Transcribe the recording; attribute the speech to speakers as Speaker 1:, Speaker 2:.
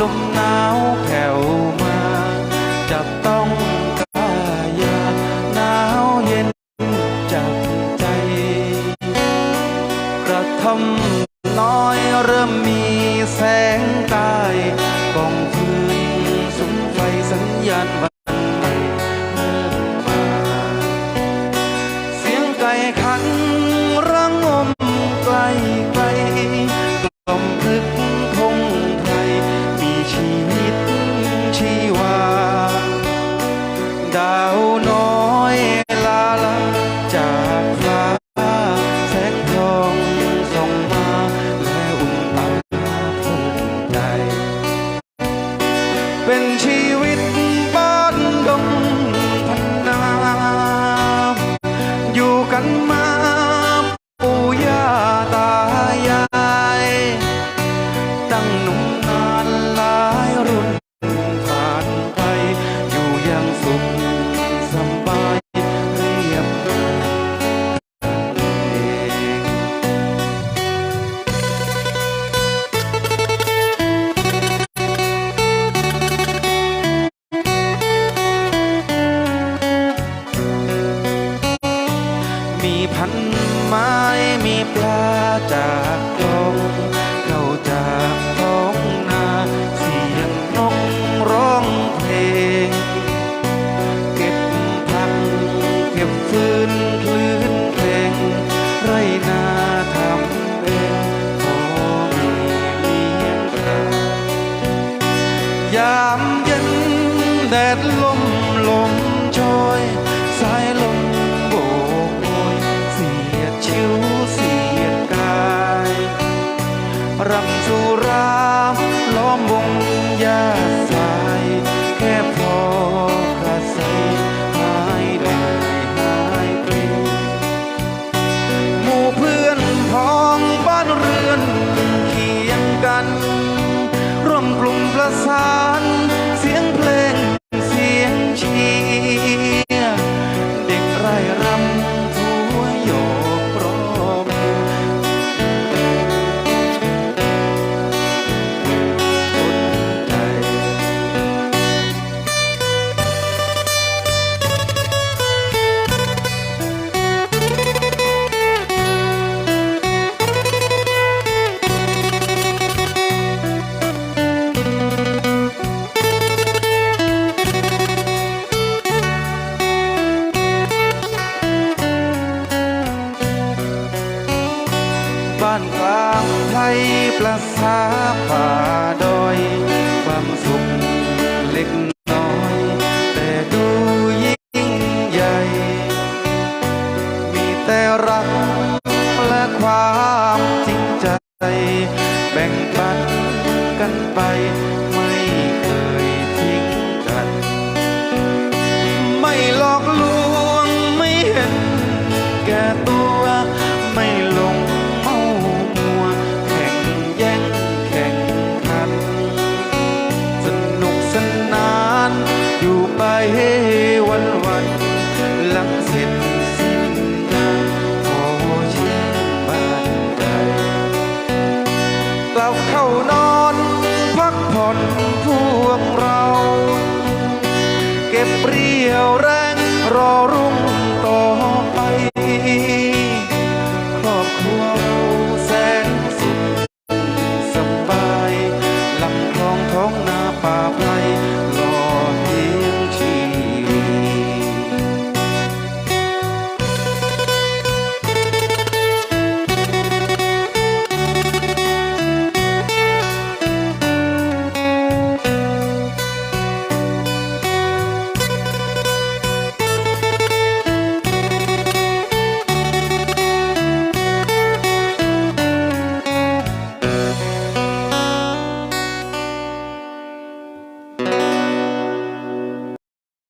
Speaker 1: ลมหนาวแผ่วมา จับต้องกายาหนาวเย็นจับใจ กระทำน้อยเริ่มมี my ยามเย็นแดดลมลมโอย ลระสาป่าดอยความสุขเล็กน้อย แต่ดูยิ่งใหญ่ มีแต่รักและความจริง